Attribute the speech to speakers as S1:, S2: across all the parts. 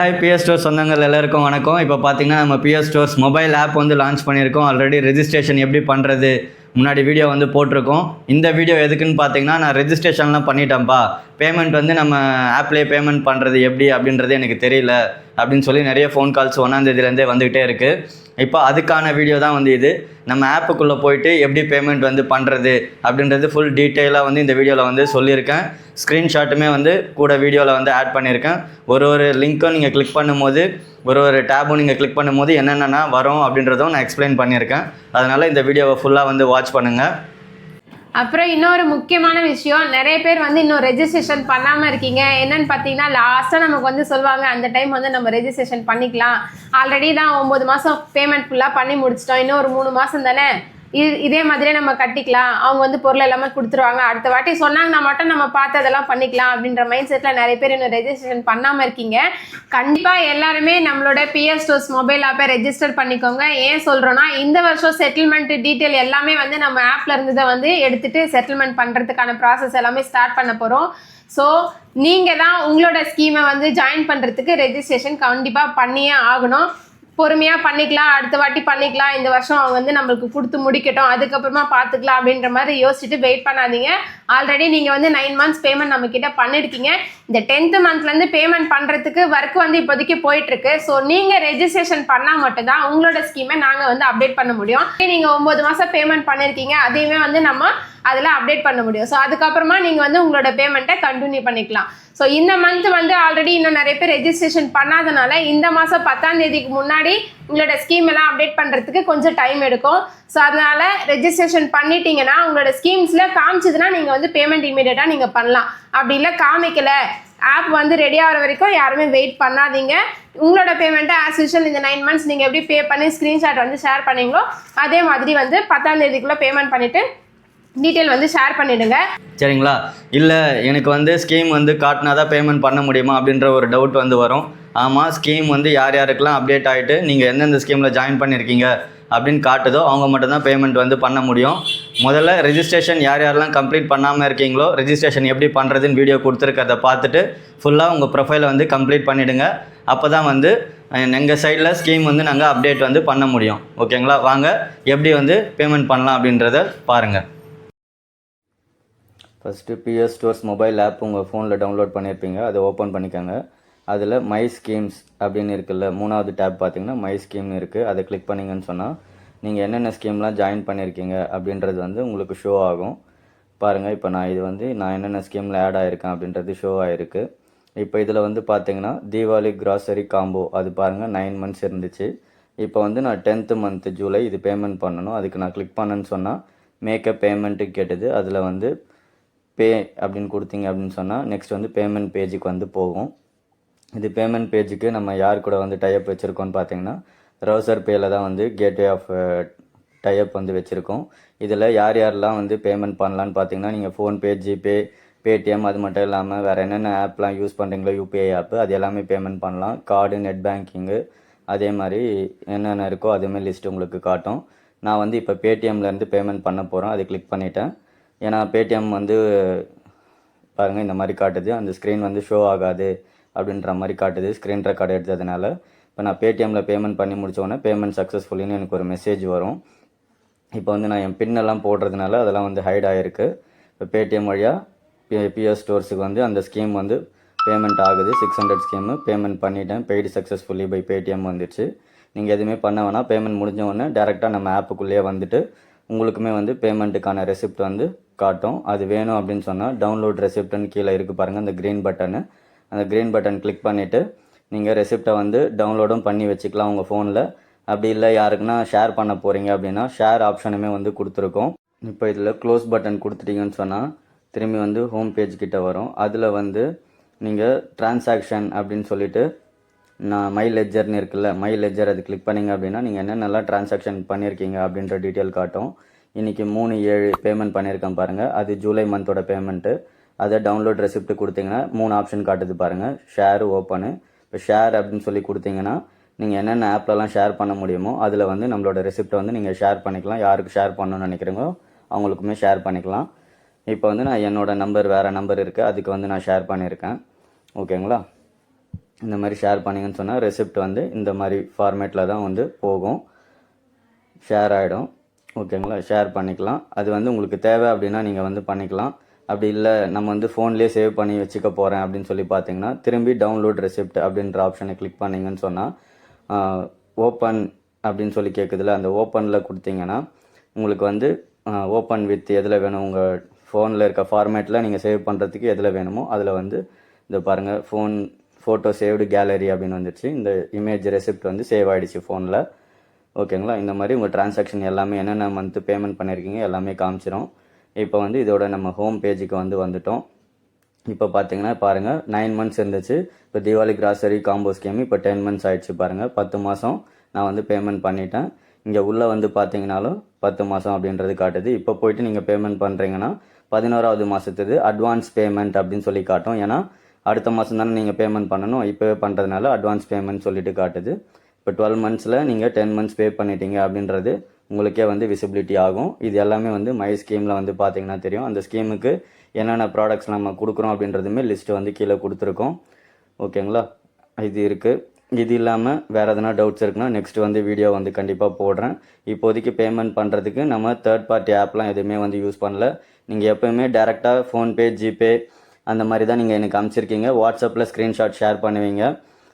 S1: Hi PS store சொந்தங்கள் எல்லாருக்கும் வணக்கம். இப்போ பார்த்தீங்கன்னா நம்ம பிஎஸ் ஸ்டோர்ஸ் மொபைல் ஆப் வந்து லான்ச் பண்ணியிருக்கோம். ஆல்ரெடி ரெஜிஸ்ட்ரேஷன் எப்படி பண்ணுறது முன்னாடி வீடியோ வந்து போட்டிருக்கோம். இந்த வீடியோ எதுக்குன்னு பார்த்தீங்கன்னா நான் ரெஜிஸ்ட்ரேஷன்லாம் பண்ணிட்டேன்ப்பா. பேமெண்ட் வந்து நம்ம ஆப்லேயே பேமெண்ட் பண்ணுறது எப்படி அப்படின்றது எனக்கு தெரியல. அப்படின்னு சொல்லி நிறைய ஃபோன் கால்ஸ் ஒன்றாந்தேதியிலேருந்தே வந்துகிட்டே இருக்குது இப்போ அதுக்கான வீடியோ தான் வந்து இது. நம்ம ஆப்புக்குள்ளே போயிட்டு எப்படி பேமெண்ட் வந்து பண்ணுறது அப்படின்றது ஃபுல் டீட்டெயிலாக வந்து இந்த வீடியோவில் வந்து சொல்லியிருக்கேன். ஸ்க்ரீன்ஷாட்டுமே வந்து கூட வீடியோவில் வந்து ஆட் பண்ணியிருக்கேன். ஒரு ஒரு லிங்க்கும் நீங்கள் கிளிக் பண்ணும்போது ஒரு ஒரு டேபும் நீங்கள் கிளிக் பண்ணும்போது என்னென்னா வரும் அப்படின்றதும் நான் எக்ஸ்பிளைன் பண்ணியிருக்கேன். அதனால் இந்த வீடியோவை ஃபுல்லாக வந்து வாட்ச் பண்ணுங்கள்
S2: அப்புறம் இன்னொரு முக்கியமான விஷயம் நிறைய பேர் வந்து இன்னும் ரெஜிஸ்ட்ரேஷன் பண்ணாமல் இருக்கீங்க. என்னன்னு பார்த்தீங்கன்னா லாஸ்ட்டாக நமக்கு வந்து சொல்லுவாங்க அந்த டைம் வந்து நம்ம ரெஜிஸ்ட்ரேஷன் பண்ணிக்கலாம். ஆல்ரெடி தான் ஒம்பது மாதம் பேமெண்ட் ஃபுல்லாக பண்ணி முடிச்சிட்டோம். இன்னும் ஒரு மூணு மாதம் தானே? இது இதே மாதிரியே நம்ம கட்டிக்கலாம். அவங்க வந்து பொருள் எல்லாமே கொடுத்துருவாங்க. அடுத்த வாட்டி சொன்னாங்கன்னா மட்டும் நம்ம பார்த்து அதெல்லாம் பண்ணிக்கலாம் அப்படின்ற மைண்ட் செட்டில் நிறைய பேர் இன்னும் ரெஜிஸ்ட்ரேஷன் பண்ணாமல் இருக்கீங்க. கண்டிப்பாக எல்லாருமே நம்மளோட பிஎஸ் ஸ்டோர்ஸ் மொபைல் ஆப்பை ரெஜிஸ்டர் பண்ணிக்கோங்க. ஏன் சொல்கிறோன்னா இந்த வருஷம் செட்டில்மெண்ட் டீட்டெயில் எல்லாமே வந்து நம்ம ஆப்பில் இருந்ததை வந்து எடுத்துட்டு செட்டில்மெண்ட் பண்ணுறதுக்கான ப்ராசஸ் எல்லாமே ஸ்டார்ட் பண்ண போகிறோம் ஸோ நீங்கள் தான் உங்களோட ஸ்கீமை வந்து ஜாயின் பண்ணுறதுக்கு ரெஜிஸ்ட்ரேஷன் கண்டிப்பாக பண்ணியே ஆகணும். பொறுமையாக பண்ணிக்கலாம் அடுத்த வாட்டி பண்ணிக்கலாம். இந்த வருஷம் அவங்க வந்து நம்மளுக்கு கொடுத்து முடிக்கட்டும் அதுக்கப்புறமா பார்த்துக்கலாம் அப்படின்ற மாதிரி யோசிச்சுட்டு வெயிட் பண்ணாதீங்க. ஆல்ரெடி நீங்கள் வந்து நைன் மந்த்ஸ் பேமெண்ட் நம்ம கிட்ட பண்ணிருக்கீங்க. இந்த டென்த்து மந்த்லேருந்து பேமெண்ட் பண்ணுறதுக்கு ஒர்க் வந்து இப்போதைக்கு போயிட்டுருக்கு. ஸோ நீங்கள் ரெஜிஸ்ட்ரேஷன் பண்ணால் மட்டும்தான் உங்களோட ஸ்கீமை நாங்கள் வந்து அப்டேட் பண்ண முடியும். நீங்கள் ஒம்பது மாதம் பேமெண்ட் பண்ணியிருக்கீங்க அதையுமே வந்து நம்ம அதில் அப்டேட் பண்ண முடியும். ஸோ அதுக்கப்புறமா நீங்கள் வந்து உங்களோட பேமெண்ட்டை கண்டினியூ பண்ணிக்கலாம். ஸோ இந்த மந்த் வந்து ஆல்ரெடி இன்னும் நிறைய பேர் ரெஜிஸ்ட்ரேஷன் பண்ணாதனால இந்த மாதம் பத்தாம் தேதிக்கு முன்னாடி உங்களோட ஸ்கீம் எல்லாம் அப்டேட் பண்ணுறதுக்கு கொஞ்சம் டைம் எடுக்கும். ஸோ அதனால் ரெஜிஸ்ட்ரேஷன் பண்ணிட்டீங்கன்னா உங்களோட ஸ்கீம்ஸில் காமிச்சதுன்னா நீங்கள் வந்து பேமெண்ட் இமீடியட்டாக நீங்கள் பண்ணலாம். அப்படி இல்லை காமிக்கல. ஆப் வந்து ரெடி ஆகிற வரைக்கும் யாருமே வெயிட் பண்ணாதீங்க. உங்களோட பேமெண்ட்டை ஆஸ் யூஷுவல் இந்த நைன் மந்த்ஸ் நீங்கள் எப்படி பே பண்ணி ஸ்க்ரீன்ஷாட் வந்து ஷேர் பண்ணீங்களோ அதே மாதிரி வந்து பத்தாம் தேதிக்குள்ளே பேமெண்ட் பண்ணிவிட்டு டீட்டெயில் வந்து ஷேர் பண்ணிவிடுங்க
S1: சரிங்களா? இல்லை எனக்கு வந்து ஸ்கீம் வந்து காட்டினா தான் பேமெண்ட் பண்ண முடியுமா அப்படின்ற ஒரு டவுட் வந்து வரும். ஆமாம் ஸ்கீம் வந்து யார் யாருக்கெல்லாம் அப்டேட் ஆகிட்டு நீங்கள் எந்தெந்த ஸ்கீமில் ஜாயின் பண்ணியிருக்கீங்க அப்படின்னு காட்டுதோ அவங்க மட்டும்தான் பேமெண்ட் வந்து பண்ண முடியும். முதல்ல ரெஜிஸ்ட்ரேஷன் யார் யாரெல்லாம் கம்ப்ளீட் பண்ணாமல் இருக்கீங்களோ ரெஜிஸ்ட்ரேஷன் எப்படி பண்ணுறதுன்னு வீடியோ கொடுத்துருக்கிறத பார்த்துட்டு ஃபுல்லாக உங்கள் ப்ரொஃபைலை வந்து கம்ப்ளீட் பண்ணிவிடுங்க அப்போ தான் வந்து எங்கள் சைடில் ஸ்கீம் வந்து நாங்கள் அப்டேட் வந்து பண்ண முடியும். ஓகேங்களா வாங்க எப்படி வந்து பேமெண்ட் பண்ணலாம் அப்படின்றத பாருங்கள் first PS stores mobile app உங்கள் ஃபோனில் டவுன்லோட் பண்ணியிருப்பீங்க அதை ஓப்பன் பண்ணிக்கோங்க. அதில் மை ஸ்கீம்ஸ் அப்படின்னு இருக்குல்ல மூணாவது டேப் பார்த்தீங்கன்னா மை ஸ்கீம்னு இருக்குது அதை கிளிக் பண்ணிங்கன்னு சொன்னால் நீங்கள் என்னென்ன ஸ்கீம்லாம் ஜாயின் பண்ணியிருக்கீங்க அப்படின்றது வந்து உங்களுக்கு ஷோ ஆகும். பாருங்கள் இப்போ நான் இது வந்து நான் என்னென்ன ஸ்கீமில் ஆட் ஆகிருக்கேன் அப்படின்றது ஷோ ஆகிருக்கு இப்போ இதில் வந்து பார்த்தீங்கன்னா தீபாவளி கிராசரி காம்போ அது பாருங்கள் நைன் மந்த்ஸ் இருந்துச்சு. இப்போ வந்து நான் டென்த்து மந்த்து ஜூலை இது பேமெண்ட் பண்ணணும். அதுக்கு நான் கிளிக் பண்ணேன்னு சொன்னால் மேக்கப் பேமெண்ட்டு கேட்டது. அதில் வந்து பே அப்படின்னு கொடுத்தீங்க அப்படின்னு சொன்னால் நெக்ஸ்ட் வந்து பேமெண்ட் பேஜுக்கு வந்து போகும். இது பேமெண்ட் பேஜுக்கு நம்ம யார் கூட வந்து டைப் வச்சுருக்கோம்னு பார்த்தீங்கன்னா ரவுசர் பேயில் தான் வந்து கேட்வே ஆஃப் டைப் வந்து வச்சுருக்கோம். இதில் யார் யாரெல்லாம் வந்து பேமெண்ட் பண்ணலான்னு பார்த்தீங்கன்னா நீங்கள் ஃபோன்பே ஜிபே பேடிஎம் அது மட்டும் இல்லாமல் வேறு என்னென்ன ஆப்லாம் யூஸ் பண்ணுறீங்களோ யூபிஐ ஆப்பு அது எல்லாமே பேமெண்ட் பண்ணலாம். கார்டு நெட் பேங்கிங்கு அதே மாதிரி என்னென்ன இருக்கோ அதேமாதிரி லிஸ்ட் உங்களுக்கு காட்டும். நான் வந்து இப்போ பேடிஎம்லேருந்து பேமெண்ட் பண்ண போகிறேன் அதை கிளிக் பண்ணிட்டேன். ஏன்னா பேடிஎம் வந்து பாருங்கள் இந்த மாதிரி காட்டுது. அந்த ஸ்க்ரீன் வந்து ஷோ ஆகாது அப்படின்ற மாதிரி காட்டுது ஸ்க்ரீன் ரெக்கார்டு எடுத்ததுனால. இப்போ நான் பேடிஎம்மில் பேமெண்ட் பண்ணி முடித்தோடனே பேமெண்ட் சக்ஸஸ்ஃபுல்லின்னு எனக்கு ஒரு மெசேஜ் வரும். இப்போ வந்து நான் என் பின்னெல்லாம் போடுறதுனால அதெல்லாம் வந்து ஹைட் ஆகிருக்கு இப்போ பேடிஎம் வழியாக பி பிஎஸ் ஸ்டோர்ஸுக்கு வந்து அந்த ஸ்கீம் வந்து பேமெண்ட் ஆகுது. சிக்ஸ் ஹண்ட்ரட் ஸ்கீமு பேமெண்ட் பண்ணிட்டேன். பெய்டு சக்ஸஸ்ஃபுல்லி பை பேடிஎம் வந்துடுச்சு நீங்கள் எதுவுமே பண்ண வேணாம். பேமெண்ட் முடிஞ்ச உடனே டேரெக்டாக நம்ம ஆப்புக்குள்ளேயே வந்துட்டு உங்களுக்குமே வந்து பேமெண்ட்டுக்கான ரெசிப்ட் வந்து காட்டும். அது வேணும் அப்படின்னு சொன்னால் டவுன்லோட் ரெசிப்ட்னு கீழே இருக்குது பாருங்கள் அந்த க்ரீன் பட்டனு அந்த க்ரீன் பட்டன் கிளிக் பண்ணிவிட்டு நீங்கள் ரெசிப்டை வந்து டவுன்லோடும் பண்ணி வச்சுக்கலாம் உங்கள் ஃபோனில் அப்படி இல்லை யாருக்குன்னா ஷேர் பண்ண போகிறீங்க அப்படின்னா ஷேர் ஆப்ஷனுமே வந்து கொடுத்துருக்கோம். இப்போ இதில் க்ளோஸ் பட்டன் கொடுத்துட்டீங்கன்னு சொன்னால் திரும்பி வந்து ஹோம் பேஜ் கிட்டே வரும். அதில் வந்து நீங்கள் டிரான்சாக்ஷன் அப்படின்னு சொல்லிட்டு நான் மை லெஜர்னு இருக்குல்ல மை லெஜர் அது கிளிக் பண்ணீங்க அப்படின்னா நீங்கள் என்னென்னலாம் டிரான்சாக்ஷன் பண்ணியிருக்கீங்க அப்படின்ற டீட்டெயில் காட்டும். இன்றைக்கி மூணு ஏழு பேமெண்ட் பண்ணியிருக்கேன் பாருங்கள் அது ஜூலை மந்தோட பேமெண்ட்டு அதை டவுன்லோட் ரெசிப்ட் கொடுத்தீங்கன்னா மூணு ஆப்ஷன் காட்டுது பாருங்கள் ஷேர் ஓப்பனு இப்போ ஷேர் அப்படின்னு சொல்லி கொடுத்தீங்கன்னா நீங்கள் என்னென்ன ஆப்லலாம் ஷேர் பண்ண முடியுமோ அதில் வந்து நம்மளோட ரெசிப்ட்டை வந்து நீங்கள் ஷேர் பண்ணிக்கலாம். யாருக்கு ஷேர் பண்ணணும்னு நினைக்கிறீங்களோ அவங்களுக்குமே ஷேர் பண்ணிக்கலாம். இப்போ வந்து நான் என்னோடய நம்பர் வேறு நம்பர் இருக்குது அதுக்கு வந்து நான் ஷேர் பண்ணியிருக்கேன். ஓகேங்களா? இந்த மாதிரி ஷேர் பண்ணீங்கன்னு சொன்னால் ரெசிப்ட் வந்து இந்த மாதிரி ஃபார்மேட்டில் தான் வந்து போகும். ஷேர் ஆகிடும் ஓகேங்களா? ஷேர் பண்ணிக்கலாம். அது வந்து உங்களுக்கு தேவை அப்படின்னா நீங்கள் வந்து பண்ணிக்கலாம். அப்படி இல்லை நம்ம வந்து ஃபோன்லேயே சேவ் பண்ணி வச்சுக்க போகிறேன் அப்படின்னு சொல்லி பார்த்தீங்கன்னா திரும்பி டவுன்லோட் ரெசிப்ட் அப்படின்ற ஆப்ஷனை கிளிக் பண்ணிங்கன்னு சொன்னால் ஓப்பன் அப்படின்னு சொல்லி கேட்குதுல அந்த ஓப்பனில் கொடுத்தீங்கன்னா உங்களுக்கு வந்து ஓப்பன் வித் எதில் வேணும் உங்கள் ஃபோனில் இருக்க ஃபார்மேட்டில் நீங்கள் சேவ் பண்ணுறதுக்கு எதில் வேணுமோ அதில் வந்து இந்த பாருங்கள் ஃபோன் ஃபோட்டோ சேவ்டு கேலரி அப்படின்னு வந்துடுச்சு இந்த இமேஜ் ரெசிப்ட் வந்து சேவ் ஆகிடுச்சு ஃபோனில் ஓகேங்களா? இந்த மாதிரி உங்கள் டிரான்சாக்ஷன் எல்லாமே என்னென்ன மந்த்து பேமெண்ட் பண்ணியிருக்கீங்க எல்லாமே காமிச்சிரும். இப்போ வந்து இதோட நம்ம ஹோம் பேஜுக்கு வந்து வந்துட்டோம். இப்போ பார்த்தீங்கன்னா பாருங்கள் நைன் மந்த்ஸ் இருந்துச்சு. இப்போ தீபாவளி கிராசரி காம்போ ஸ்கீம் இப்போ டென் மந்த்ஸ் ஆயிடுச்சு பாருங்கள் பத்து மாதம் நான் வந்து பேமெண்ட் பண்ணிட்டேன். இங்கே உள்ளே வந்து பார்த்தீங்கனாலும் பத்து மாதம் அப்படின்றது காட்டுது. இப்போ போயிட்டு நீங்கள் பேமெண்ட் பண்ணுறீங்கன்னா பதினோராவது மாதத்துது அட்வான்ஸ் பேமெண்ட் அப்படின்னு சொல்லி காட்டும். ஏன்னா அடுத்த மாதம் தானே நீங்கள் பேமெண்ட் பண்ணணும். இப்போவே பண்ணுறதுனால அட்வான்ஸ் பேமெண்ட் சொல்லிட்டு காட்டுது. இப்போ டுவெல் மந்த்ஸில் நீங்கள் டென் மந்த்ஸ் பே பண்ணிட்டீங்க அப்படின்றது உங்களுக்கே வந்து விசிபிலிட்டி ஆகும். இது எல்லாமே வந்து மை ஸ்கீமில் வந்து பார்த்தீங்கன்னா தெரியும். அந்த ஸ்கீமுக்கு என்னென்ன ப்ராடக்ட்ஸ் நம்ம கொடுக்குறோம் அப்படின்றதுமே லிஸ்ட்டு வந்து கீழே கொடுத்துருக்கோம். ஓகேங்களா? இது இருக்குது இது இல்லாமல் வேறு எதனா டவுட்ஸ் இருக்குன்னா நெக்ஸ்ட் வந்து வீடியோ வந்து கண்டிப்பாக போடுறேன். இப்போதைக்கு பேமெண்ட் பண்ணுறதுக்கு நம்ம தேர்ட் பார்ட்டி ஆப்லாம் எதுவுமே வந்து யூஸ் பண்ணல. நீங்கள் எப்போயுமே டேரெக்டாக ஃபோன்பே ஜிபே அந்த மாதிரி தான் நீங்கள் எனக்கு அனுப்பிச்சிருக்கீங்க. வாட்ஸ்அப்பில் ஸ்க்ரீன்ஷாட் ஷேர் பண்ணுவீங்க.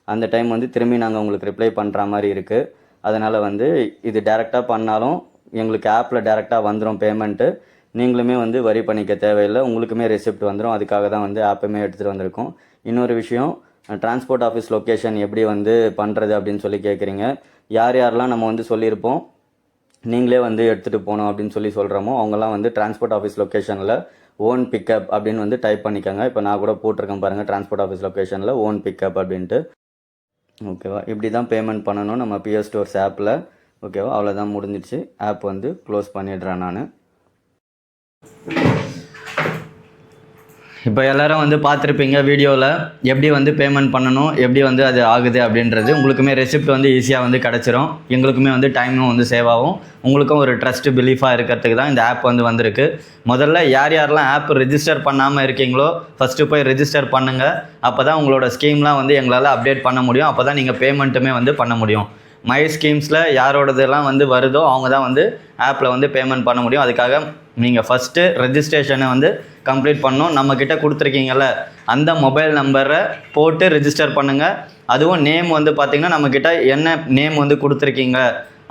S1: அந்த டைம் வந்து திரும்பி நாங்கள் உங்களுக்கு ரிப்ளை பண்ணுற மாதிரி இருக்குது அதனால் வந்து இது டேரெக்டாக பண்ணாலும் எங்களுக்கு ஆப்பில் டேரெக்டாக வந்துடும் பேமெண்ட்டு நீங்களுமே வந்து வரி பண்ணிக்க தேவையில்லை. உங்களுக்குமே ரெசிப்ட் வந்துடும் அதுக்காக தான் வந்து ஆப்பையுமே எடுத்துகிட்டு வந்திருக்கோம். இன்னொரு விஷயம் டிரான்ஸ்போர்ட் ஆஃபீஸ் லொக்கேஷன் எப்படி வந்து பண்ணுறது அப்படின்னு சொல்லி கேட்குறீங்க யார் யாரெல்லாம் நம்ம வந்து சொல்லியிருப்போம் நீங்களே வந்து எடுத்துகிட்டு போகணும் அப்படின்னு சொல்லி சொல்கிறோமோ அவங்கெல்லாம் வந்து டிரான்ஸ்போர்ட் ஆஃபீஸ் லொக்கேஷனில் ஓன் பிக்கப் அப்படின்னு வந்து டைப் பண்ணிக்கோங்க. இப்போ நான் கூட போட்டிருக்கேன் பாருங்கள் டிரான்ஸ்போர்ட் ஆஃபீஸ் லொக்கேஷனில் ஓன் பிக்கப் அப்படின்ட்டு. ஓகேவா? இப்படி தான் பேமெண்ட் பண்ணணும் நம்ம பிஎஸ் ஸ்டோர்ஸ் ஆப்பில் ஓகேவா? அவ்வளோதான் முடிஞ்சிடுச்சு. ஆப் வந்து க்ளோஸ் பண்ணிடுறேன் நான். இப்போ எல்லாரும் வந்து பார்த்துருப்பீங்க வீடியோவில் எப்படி வந்து பேமெண்ட் பண்ணணும் எப்படி வந்து அது ஆகுது அப்படின்றது. உங்களுக்குமே ரெசிப்ட் வந்து ஈஸியாக வந்து கிடச்சிரும். எங்களுக்குமே வந்து டைமும் வந்து சேவ் ஆகும். உங்களுக்கும் ஒரு ட்ரஸ்ட் பிலீஃபாக இருக்கிறதுக்கு தான் இந்த ஆப் வந்து வந்திருக்கு. முதல்ல யார் யாரெல்லாம் ஆப் ரிஜிஸ்டர் பண்ணாமல் இருக்கீங்களோ ஃபஸ்ட்டு போய் ரிஜிஸ்டர் பண்ணுங்கள் அப்போ தான் உங்களோட ஸ்கீம்லாம் வந்து எங்களால் அப்டேட் பண்ண முடியும். அப்போ தான் நீங்கள் பேமெண்ட்டுமே வந்து பண்ண முடியும். மை ஸ்கீம்ஸில் யாரோடதெல்லாம் வந்து வருதோ அவங்க தான் வந்து ஆப்பில் வந்து பேமெண்ட் பண்ண முடியும். அதுக்காக நீங்கள் ஃபஸ்ட்டு ரெஜிஸ்ட்ரேஷனை வந்து கம்ப்ளீட் பண்ணணும். நம்மக்கிட்ட கொடுத்துருக்கீங்கல்ல அந்த மொபைல் நம்பரை போட்டு ரிஜிஸ்டர் பண்ணுங்கள் அதுவும் நேம் வந்து பார்த்திங்கன்னா நம்மக்கிட்ட என்ன நேம் வந்து கொடுத்துருக்கீங்க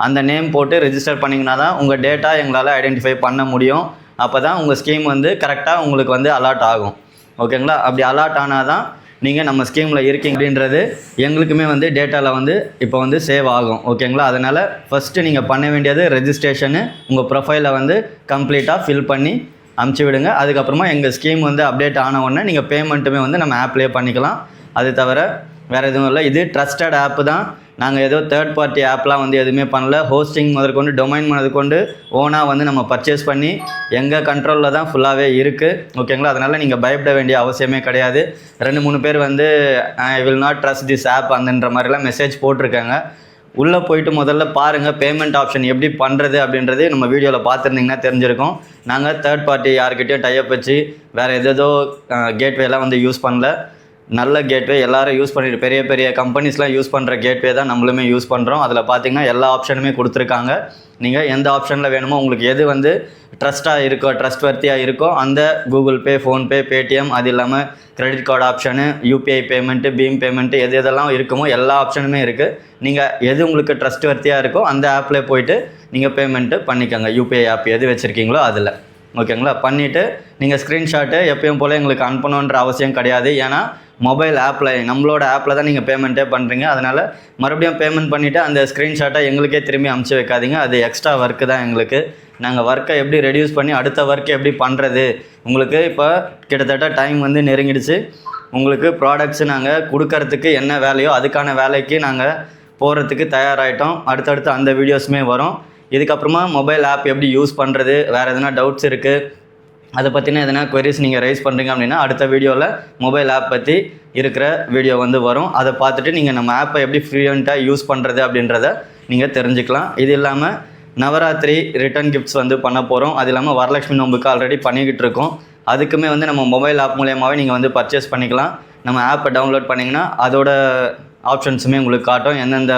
S1: அந்த நேம் போட்டு ரிஜிஸ்டர் பண்ணிங்கன்னா தான் உங்கள் டேட்டா எங்களால் ஐடென்டிஃபை பண்ண முடியும். அப்போ தான் உங்கள் ஸ்கீம் வந்து கரெக்டாக உங்களுக்கு வந்து அலாட் ஆகும். ஓகேங்களா அப்படி அலாட் ஆனால் தான் நீங்கள் நம்ம ஸ்கீமில் இருக்கீங்க அப்படின்றது எங்களுக்குமே வந்து டேட்டாவில் வந்து இப்போ வந்து சேவ் ஆகும். ஓகேங்களா அதனால் ஃபஸ்ட்டு நீங்கள் பண்ண வேண்டியது ரெஜிஸ்ட்ரேஷனு உங்கள் ப்ரொஃபைலை வந்து கம்ப்ளீட்டாக ஃபில் பண்ணி அமுச்சு விடுங்க. அதுக்கப்புறமா எங்கள் ஸ்கீம் வந்து அப்டேட் ஆன உடனே நீங்கள் பேமெண்ட்டுமே வந்து நம்ம ஆப்லேயே பண்ணிக்கலாம். அது தவிர வேறு எதுவும் இல்லை. இது ட்ரஸ்டட் ஆப்பு தான். நாங்கள் ஏதோ தேர்ட் பார்ட்டி ஆப்லாம் வந்து எதுவுமே பண்ணல. ஹோஸ்டிங் முதற்கொண்டு டொமைன் முதற்கொண்டு ஓனாக வந்து நம்ம பர்ச்சேஸ் பண்ணி எங்கள் கண்ட்ரோலில் தான் ஃபுல்லாகவே இருக்குது ஓகேங்களா அதனால் நீங்கள் பயப்பட வேண்டிய அவசியமே கிடையாது. ரெண்டு மூணு பேர் வந்து I will not trust this app அந்தன்ற மாதிரிலாம் மெசேஜ் போட்டிருக்காங்க. உள்ளே போயிட்டு முதல்ல பாருங்கள் பேமெண்ட் ஆப்ஷன் எப்படி பண்ணுறது அப்படின்றது நம்ம வீடியோவில் பார்த்துருந்தீங்கன்னா தெரிஞ்சிருக்கும். நாங்கள் தேர்ட் பார்ட்டி யார்கிட்டையும் டைப் வச்சு வேறு எதோ கேட்வேலாம் வந்து யூஸ் பண்ணல. நல்ல கேட்வே எல்லாரும் யூஸ் பண்ணிட்டு பெரிய பெரிய கம்பெனிஸ்லாம் யூஸ் பண்ணுற கேட்வே தான் நம்மளுமே யூஸ் பண்ணுறோம் அதில் பார்த்தீங்கன்னா எல்லா ஆப்ஷனுமே கொடுத்துருக்காங்க. நீங்கள் எந்த ஆப்ஷனில் வேணுமோ உங்களுக்கு எது வந்து ட்ரஸ்ட்டாக இருக்கோ ட்ரஸ்ட் வர்த்தியாக இருக்கோ அந்த கூகுள் பே ஃபோன்பே பேடிஎம் அது இல்லாமல் credit card option UPI payment BHIM payment எது எதெல்லாம் இருக்குமோ எல்லா ஆப்ஷனுமே இருக்குது நீங்கள் எது உங்களுக்கு ட்ரஸ்ட் வர்த்தியாக இருக்கோ அந்த ஆப்பில் போயிட்டு நீங்கள் பேமெண்ட்டு பண்ணிக்கோங்க. யூபிஐ ஆப் எது வச்சுருக்கீங்களோ அதில். ஓகேங்களா பண்ணிவிட்டு நீங்கள் ஸ்க்ரீன்ஷாட்டு எப்பயும் போல் எங்களுக்கு அனுப்பணுன்ற அவசியம் கிடையாது. ஏன்னா மொபைல் ஆப்பில் நம்மளோட ஆப்பில் தான் நீங்கள் பேமெண்ட்டே பண்ணுறீங்க அதனால் மறுபடியும் பேமெண்ட் பண்ணிவிட்டு அந்த ஸ்க்ரீன்ஷாட்டை எங்களுக்கே திரும்பி அமுச்சு வைக்காதீங்க. அது எக்ஸ்ட்ரா ஒர்க்கு தான் எங்களுக்கு. நாங்கள் ஒர்க்கை எப்படி ரெடியூஸ் பண்ணி அடுத்த ஒர்க்கை எப்படி பண்ணுறது உங்களுக்கு இப்போ கிட்டத்தட்ட டைம் வந்து நெருங்கிடுச்சு. உங்களுக்கு ப்ராடக்ட்ஸ் நாங்கள் கொடுக்கறதுக்கு என்ன வேலையோ அதுக்கான வேலைக்கு நாங்கள் போகிறதுக்கு தயாராகிட்டோம் அடுத்தடுத்து அந்த வீடியோஸுமே வரும். இதுக்கப்புறமா மொபைல் ஆப் எப்படி யூஸ் பண்ணுறது வேறு எதனா டவுட்ஸ் இருக்குது அதை பற்றின எதனா கொரிஸ் நீங்கள் ரைஸ் பண்ணுறீங்க அப்படின்னா அடுத்த வீடியோவில் மொபைல் ஆப் பற்றி இருக்கிற வீடியோ வந்து வரும். அதை பார்த்துட்டு நீங்கள் நம்ம ஆப்பை எப்படி ஃப்ரீயண்ட்டாக யூஸ் பண்ணுறது அப்படின்றத நீங்கள் தெரிஞ்சுக்கலாம். இது இல்லாமல் நவராத்திரி ரிட்டர்ன் கிஃப்ட்ஸ் வந்து பண்ண போகிறோம் அது இல்லாமல் வரலட்சுமி நோம்புக்கு ஆல்ரெடி பண்ணிக்கிட்டு இருக்கோம். அதுக்குமே வந்து நம்ம மொபைல் ஆப் மூலியமாகவே நீங்கள் வந்து பர்ச்சேஸ் பண்ணிக்கலாம். நம்ம ஆப்பை டவுன்லோட் பண்ணிங்கன்னா அதோட ஆப்ஷன்ஸுமே உங்களுக்கு காட்டும். எந்தெந்த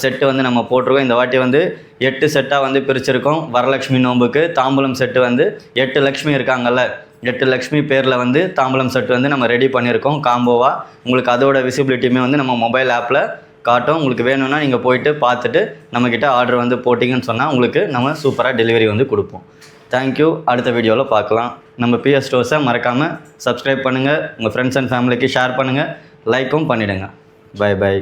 S1: செட்டு வந்து நம்ம போட்டிருக்கோம். இந்த வாட்டி வந்து எட்டு செட்டாக வந்து பிரிச்சிருக்கோம். வரலட்சுமி நோம்புக்கு தாம்பூலம் செட்டு வந்து எட்டு லக்ஷ்மி இருக்காங்கல்ல. எட்டு லக்ஷ்மி பேரில் வந்து தாம்பூலம் செட்டு வந்து நம்ம ரெடி பண்ணியிருக்கோம் காம்போவாக உங்களுக்கு அதோட விசிபிலிட்டியுமே வந்து நம்ம மொபைல் ஆப்பில் காட்டும். உங்களுக்கு வேணும்னா நீங்கள் போயிட்டு பார்த்துட்டு நம்மக்கிட்ட ஆர்டர் வந்து போட்டிங்கன்னு சொன்னால் உங்களுக்கு நம்ம சூப்பராக டெலிவரி வந்து கொடுப்போம். தேங்க்யூ அடுத்த வீடியோவில் பார்க்கலாம். நம்ம பிஎஸ் ஸ்டோர்ஸை மறக்காமல் சப்ஸ்கிரைப் பண்ணுங்கள் உங்கள் ஃப்ரெண்ட்ஸ் அண்ட் ஃபேமிலிக்கு ஷேர் பண்ணுங்கள் லைக்கும் பண்ணிவிடுங்க பை பை